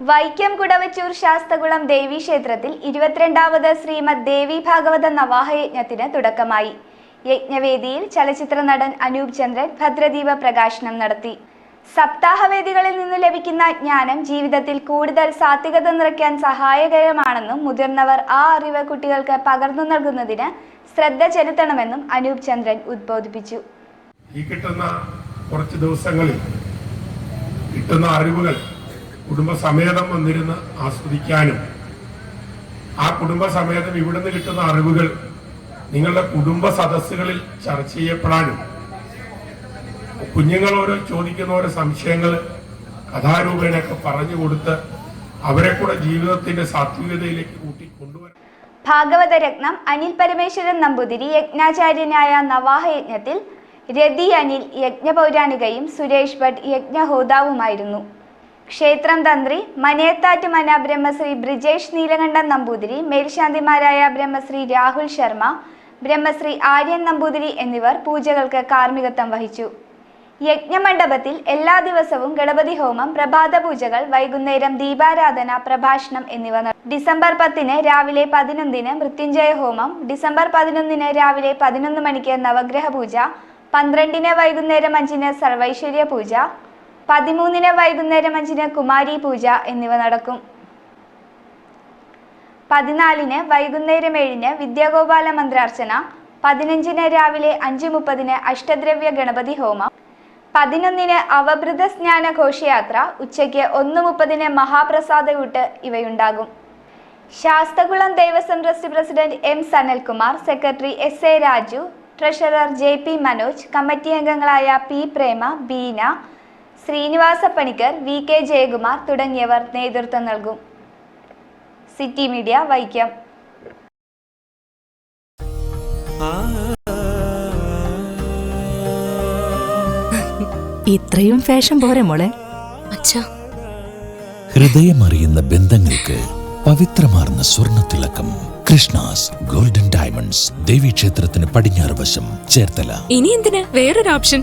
വൈക്കം കുടവച്ചൂർ ശാസ്തകുളം ദേവി ക്ഷേത്രത്തിൽ ഇരുപത്തിരണ്ടാമത് ശ്രീമദ് ദേവി ഭാഗവത നവാഹയജ്ഞത്തിന് തുടക്കമായി. യജ്ഞവേദിയിൽ ചലച്ചിത്ര നടൻ അനൂപ് ചന്ദ്രൻ ഭദ്രദീപ പ്രകാശനം നടത്തി. സപ്താഹവേദികളിൽ നിന്ന് ലഭിക്കുന്ന ജ്ഞാനം ജീവിതത്തിൽ കൂടുതൽ സാത്വികത നിറയ്ക്കാൻ സഹായകരമാണെന്നും മുതിർന്നവർ ആ അറിവ് കുട്ടികൾക്ക് പകർന്നു നൽകുന്നതിന് ശ്രദ്ധ ചെലുത്തണമെന്നും അനൂപ് ചന്ദ്രൻ ഉദ്ബോധിപ്പിച്ചു. ഈ കിട്ടുന്ന കുറച്ച് ദിവസങ്ങളിൽ കിട്ടുന്ന അറിവുകൾ കുടുംബസമേതം വന്നിരുന്ന് ആസ്വദിക്കാനും ആ കുടുംബസമേതം ഇവിടുന്ന് കിട്ടുന്ന അറിവുകൾ നിങ്ങളുടെ കുടുംബ സദസ്സുകളിൽ ചർച്ച ചെയ്യപ്പെടാനും കുഞ്ഞുങ്ങൾ ഓരോ ചോദിക്കുന്ന ഓരോ സംശയങ്ങൾ കഥാരൂപേണയൊക്കെ പറഞ്ഞു കൊടുത്ത് അവരെ കൂടെ ജീവിതത്തിന്റെ സാത്വികതയിലേക്ക് കൂട്ടി കൊണ്ടുവരാൻ ഭാഗവത രത്നം അനിൽ പരമേശ്വരൻ നമ്പൂതിരി യജ്ഞാചാര്യനായ നവാഹ യജ്ഞത്തിൽ രതി അനിൽ യജ്ഞപൗരാണികയും സുരേഷ് ഭട്ട് യജ്ഞഹോതാവുമായിരുന്നു ക്ഷേത്രം തന്ത്രി മനയത്താറ്റ് മന ബ്രഹ്മശ്രീ ബ്രിജേഷ് നീലകണ്ഠൻ നമ്പൂതിരി മേൽശാന്തിമാരായ ബ്രഹ്മശ്രീ രാഹുൽ ശർമ്മ ബ്രഹ്മശ്രീ ആര്യൻ നമ്പൂതിരി എന്നിവർ പൂജകൾക്ക് കാർമ്മികത്വം വഹിച്ചു. യജ്ഞമണ്ഡപത്തിൽ എല്ലാ ദിവസവും ഗണപതി ഹോമം പ്രഭാത പൂജകൾ വൈകുന്നേരം ദീപാരാധന പ്രഭാഷണം എന്നിവ ഡിസംബർ പത്തിന് രാവിലെ പതിനൊന്നിന് മൃത്യുഞ്ജയ ഹോമം ഡിസംബർ പതിനൊന്നിന് രാവിലെ പതിനൊന്ന് മണിക്ക് നവഗ്രഹ പൂജ പന്ത്രണ്ടിന് വൈകുന്നേരം അഞ്ചിന് സർവൈശ്വര്യ പൂജ പതിമൂന്നിന് വൈകുന്നേരം അഞ്ചിന് കുമാരി പൂജ എന്നിവ നടക്കും. പതിനാലിന് വൈകുന്നേരം ഏഴിന് വിദ്യാഗോപാല മന്ത്രാർച്ചന പതിനഞ്ചിന് രാവിലെ അഞ്ച് മുപ്പതിന് അഷ്ടദ്രവ്യ ഗണപതി ഹോമം പതിനൊന്നിന് അവഭൃത സ്നാന ഘോഷയാത്ര ഉച്ചയ്ക്ക് ഒന്ന് മുപ്പതിന് മഹാപ്രസാദകൂട്ട് ഇവയുണ്ടാകും. Sasthakulam Devaswom trust president M Sanalkumar secretary S A Raju treasurer J P Manoj committee അംഗങ്ങളായ P Prema Beena Sreenivasa Panicker V K Jayakumar തുടങ്ങിയവർ നേതൃത്വം നൽകും. City media Vaikom. ഇത്രയും ഫാഷൻ പോരെ മോളെ. അച്ഛാ. ഹൃദയമറിയുന്ന ബന്ധങ്ങൾക്ക് പവിത്രമാർന്ന സ്വർണത്തിളക്കം കൃഷ്ണാസ് ഗോൾഡൻ ഡയമണ്ട്സ് ദേവീക്ഷേത്രത്തിന് പടിഞ്ഞാറ് വശം ചേർത്തല. ഇനി എന്തിന്? വേറൊരു ഓപ്ഷൻ.